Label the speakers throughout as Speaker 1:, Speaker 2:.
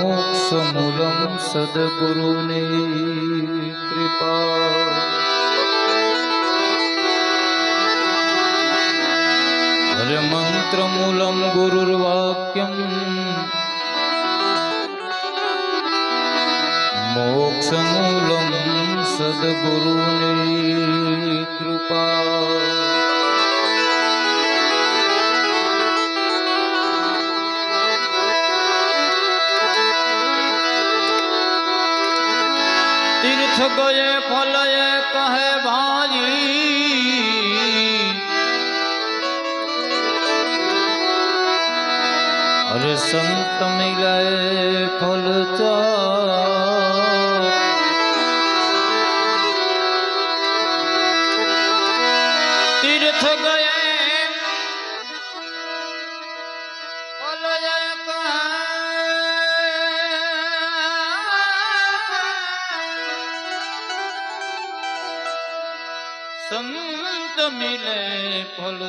Speaker 1: મોક્ષમૂલમ સદગુરુની કૃપા હરમંત્રમૂલમ ગુરુર્વાક્યમ મોક્ષમૂલમ સદગુરુની કૃપા તીર્થ ગયે ફલયે કહે ભાઈ અરે સંત મિલે ફલ ચા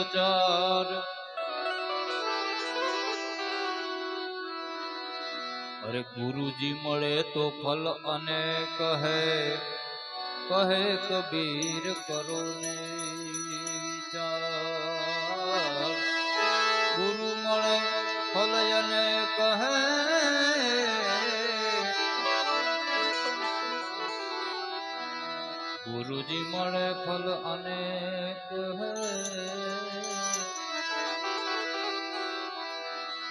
Speaker 1: ફલચાર અરે ગુરુજી મળે તો ફલ અને કહે કહે કબીર કરો ને વિચાર. ગુરુ મળે ફલ અને કહે ગુરુજી મળે ફલ અનેક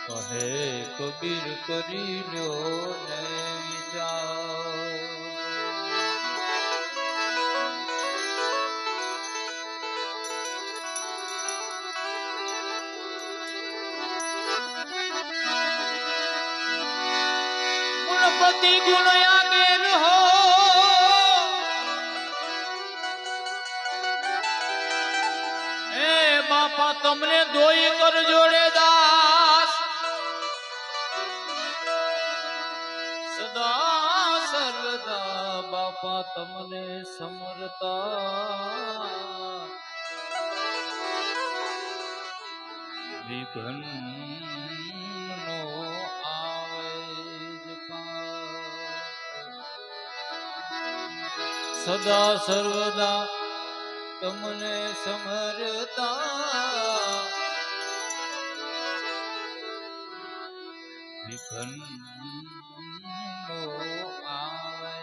Speaker 1: કહે કબીર કરી લો ને વિચાર. ગુણ આગેર હો. બાપા તમને દોઈ કર જોડે દાસ સદા સર્વદા બાપા તમને સમરતા વિઘ્ન. સદા સર્વદા તમને સમરતા વિઘ્ન આવે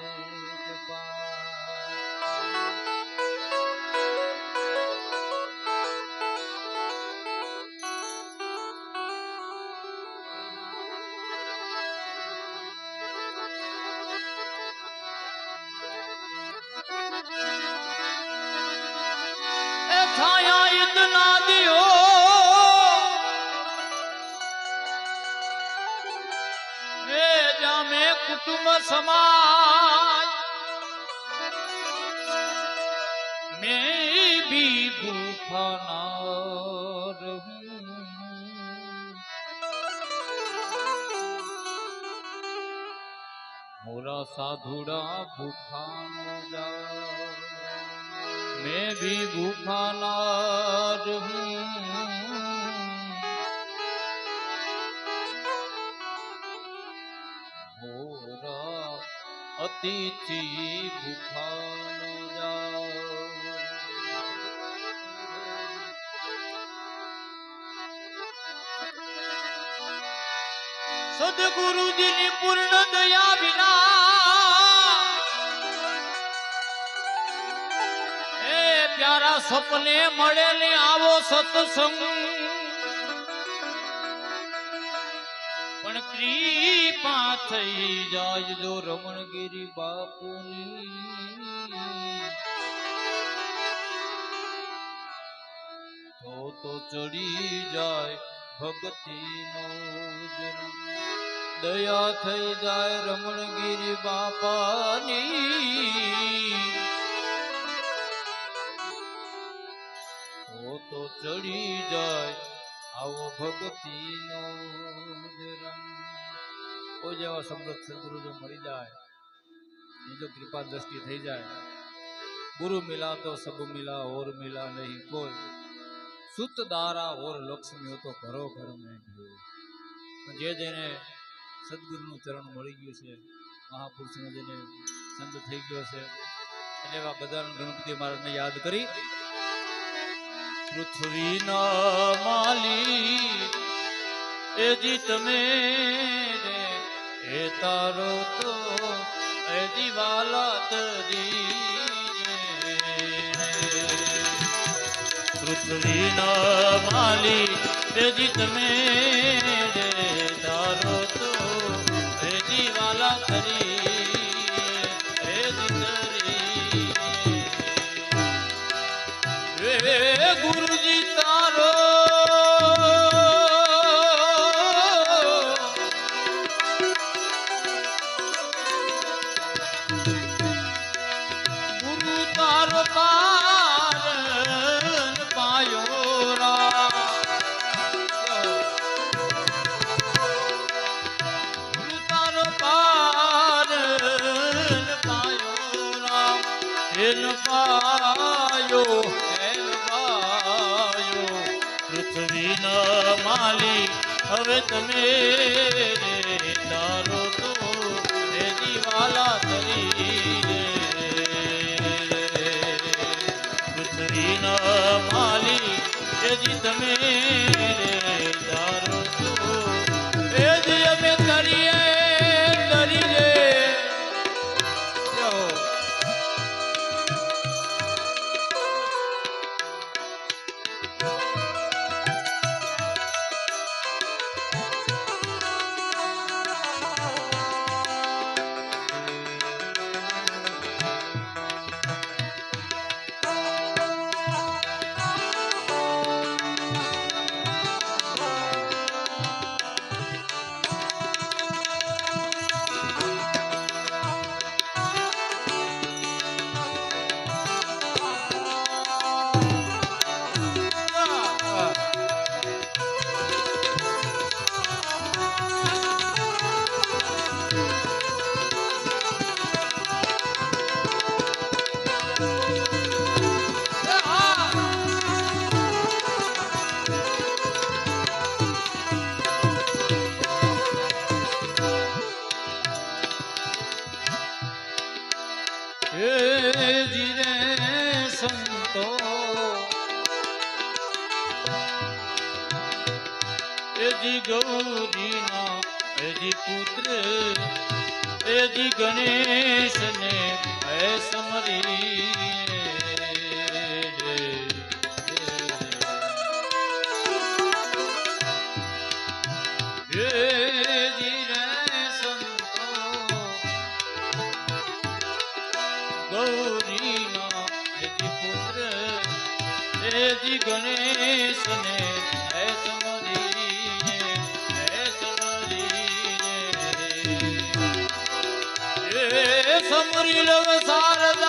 Speaker 1: છાયા ઇતના દિયો એ જામે કુટુંબ સમાજ મેં ભી ભૂખા ના રહું મોરા સાધુડા ભૂખા ન જા मैं भी भूखा ना रहूं मोरा अतिथि भूखा न जाओ સદગુરુજીની પૂર્ણ દયા વિના પ્યારા સપને મળે ને આવો સત્સંગ. પણ કૃપા થઈ જાય જો રમણગીરી બાપુની. તો તો ચડી જાય ભક્તિનો નો દયા થઈ જાય રમણગીરી બાપાની. તો તો ચડી જાય આવો ભક્તિનો કોઈ જેવા સમૃદ્ધ સદગુરુ જો મળી જાય એ જો કૃપા દ્રષ્ટિ થઈ જાય. ગુરુ મિલા તો સબ મિલા, ઓર મિલા નહીં કોઈ. સુત દારા ઓર લક્ષ્મી હો તો ઘરો ઘર મેં જે જેને સદગુરુનું ચરણ મળી ગયું છે, મહાપુરુષનો જેને સંત થઈ ગયો છે એવા બધા ગણપતિ મહારાજને યાદ કરી પૃથ્વીના માલી એ જી તમે એ તારો તો એ દિવાલા તરી માલી એ જી તમે તમે તો દિવાલા તરી રે પૃથ્વીના માલિક એ તમે. ગણેશને હે સમરી ગૌરીના એજી પુત્ર એજી ગણેશને એ સમરી લવ શારદા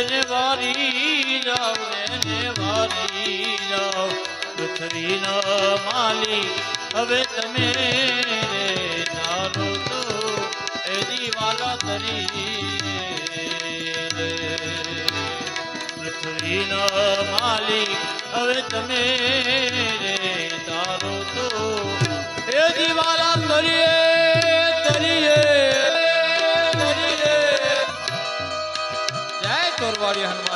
Speaker 1: એને વારી જાવ એને વારી જાવ. પૃથ્વીના માલી હવે તમે તારો તો એ દીવાલા તરી પૃથ્વીનો માલિક, હવે તમે તારો તો એ દિવાલા તરીએ बोलिए हनुमान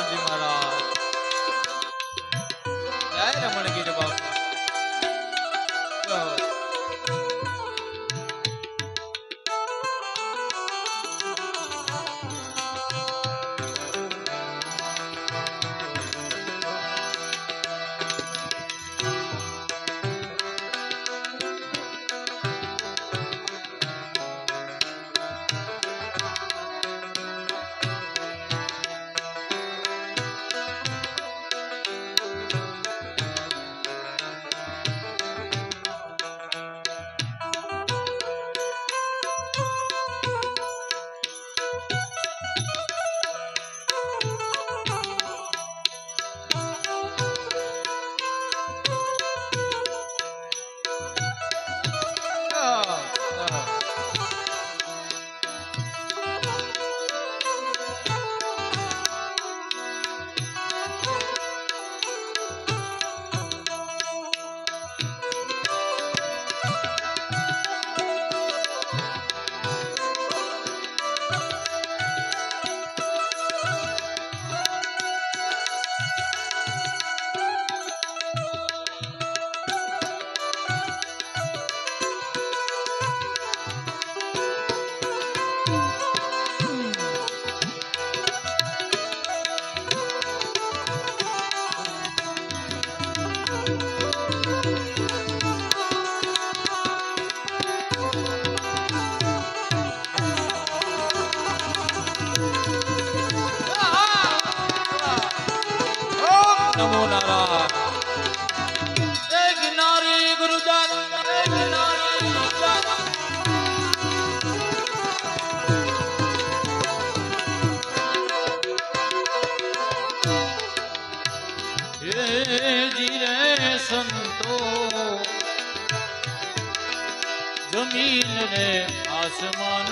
Speaker 1: જમીન રે આસમાન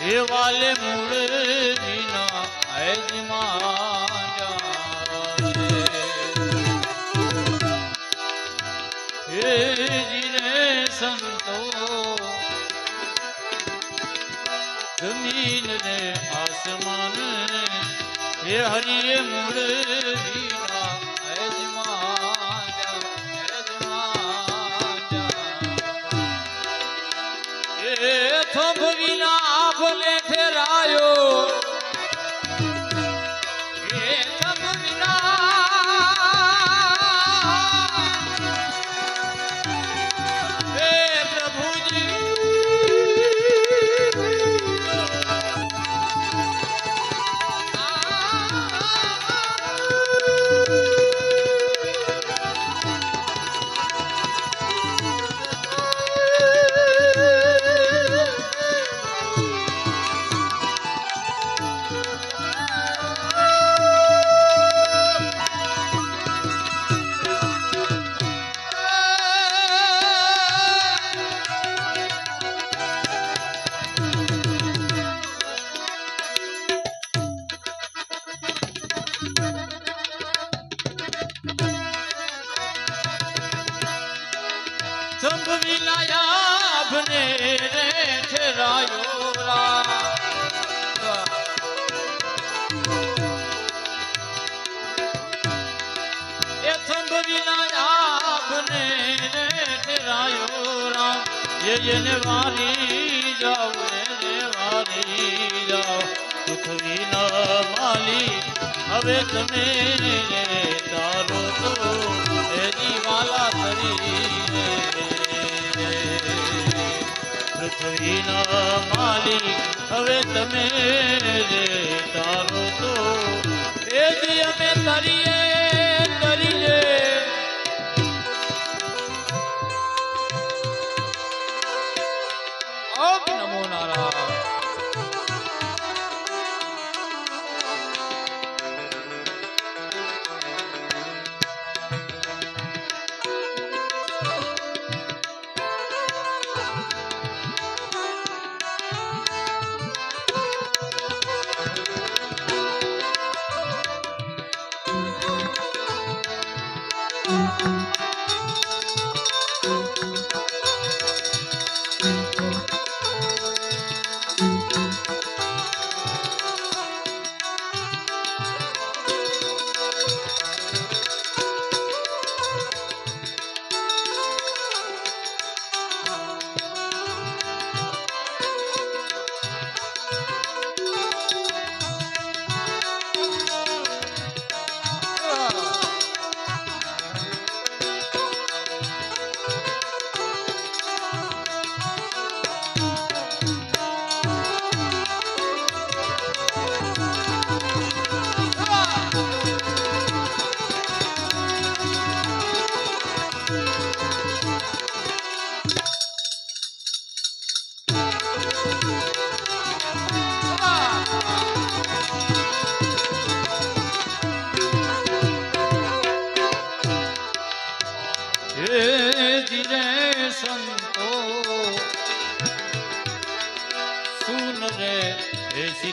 Speaker 1: હે વાલે મૂળ. હે જીને સંતો જમીન ને આસમાન હે હરિએ મૂળ વિના એ એને વારી જાવ એને પૃથ્વી ન માલી, હવે તમે તારો તો એ દીવાલા તરી પૃથ્વીના માલી, હવે તમે તારો તો એ અમે તરીએ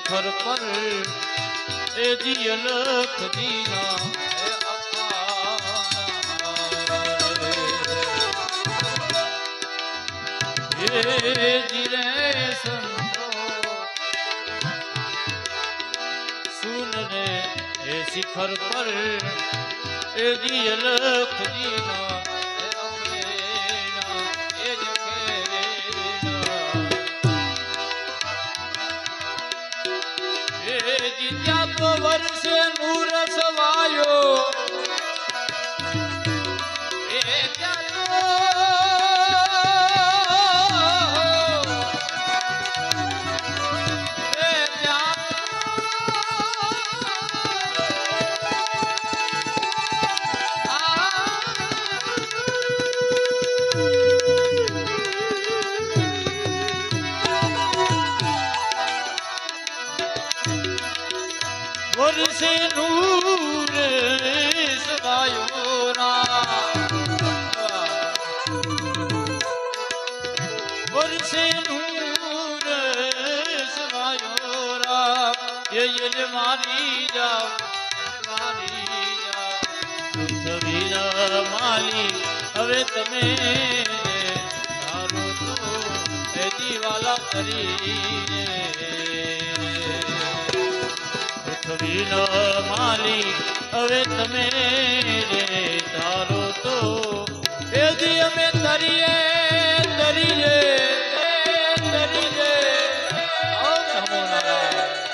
Speaker 1: શિખર પર એ જી લખ દીના. હે દિને સંતો સુન રે એ શિખર પર એ જી લખ દીના.
Speaker 2: તમે. ધારો તો
Speaker 1: એ દીવાલા કરીને
Speaker 2: પૃથ્વીના માલી હવે તમે રે. ધારો તો
Speaker 1: એ અમે તરીએ તરીએ તરીએ નમો નારાયણ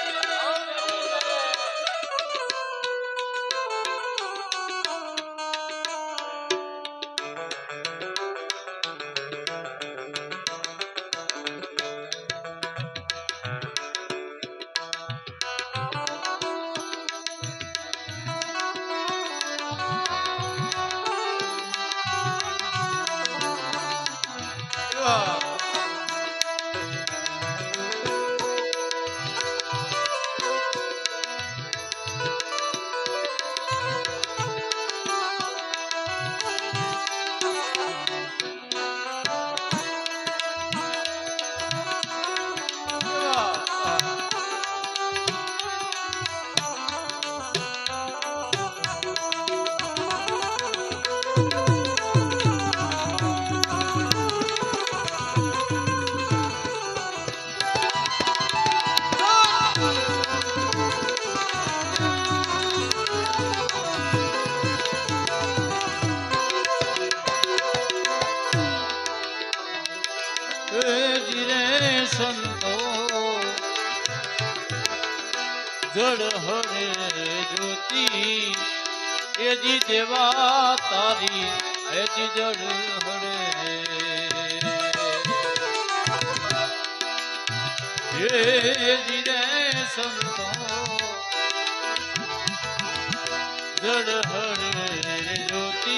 Speaker 1: જીરે સંતો.
Speaker 2: જડ હરે જ્યોતિ
Speaker 1: એજી દેવા તારી એજી જડ હરે. એજી રે સંતો. જડ હરે જ્યોતિ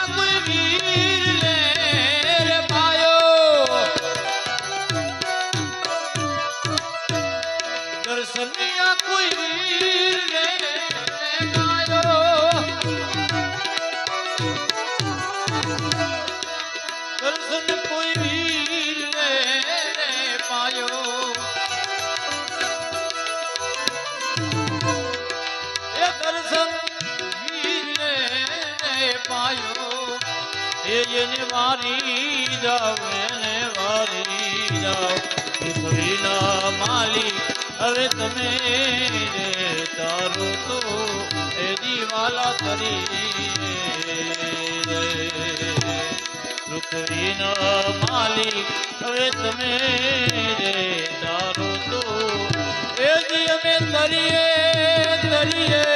Speaker 1: દીવાલા તરી
Speaker 2: રે પૃથ્વીના માલી હવે તમે રે તારો તો
Speaker 1: એ અમે તરીએ તરીએ.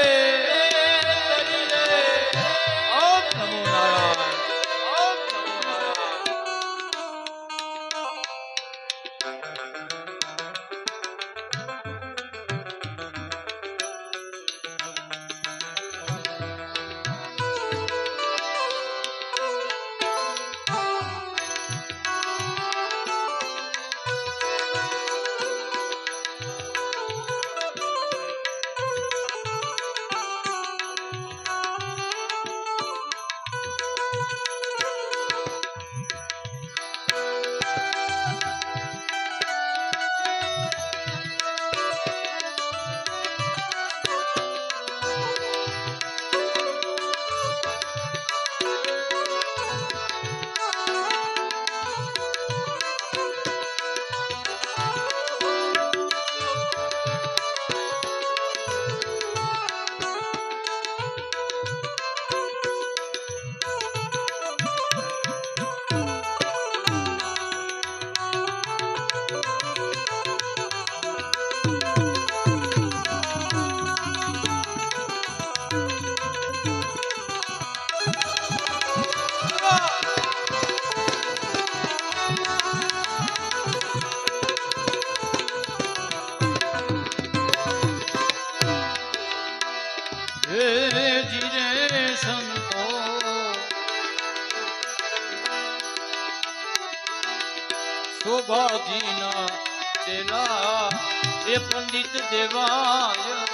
Speaker 2: લલિત દેવાય.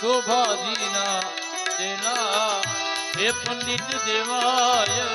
Speaker 2: શોભાજીના તેના હે પંડિત દેવાય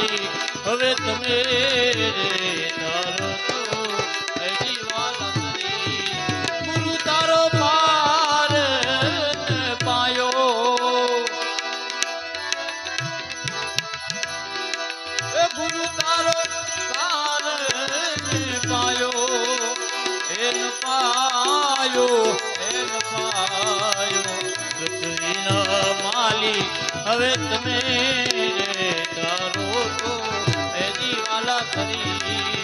Speaker 2: વાલી હવે તમે તારો તારો પાર પાયો. તારો પાર પાયો. એન પાયો એન પાયો. પૃથ્વીના માલી હવે તમે करी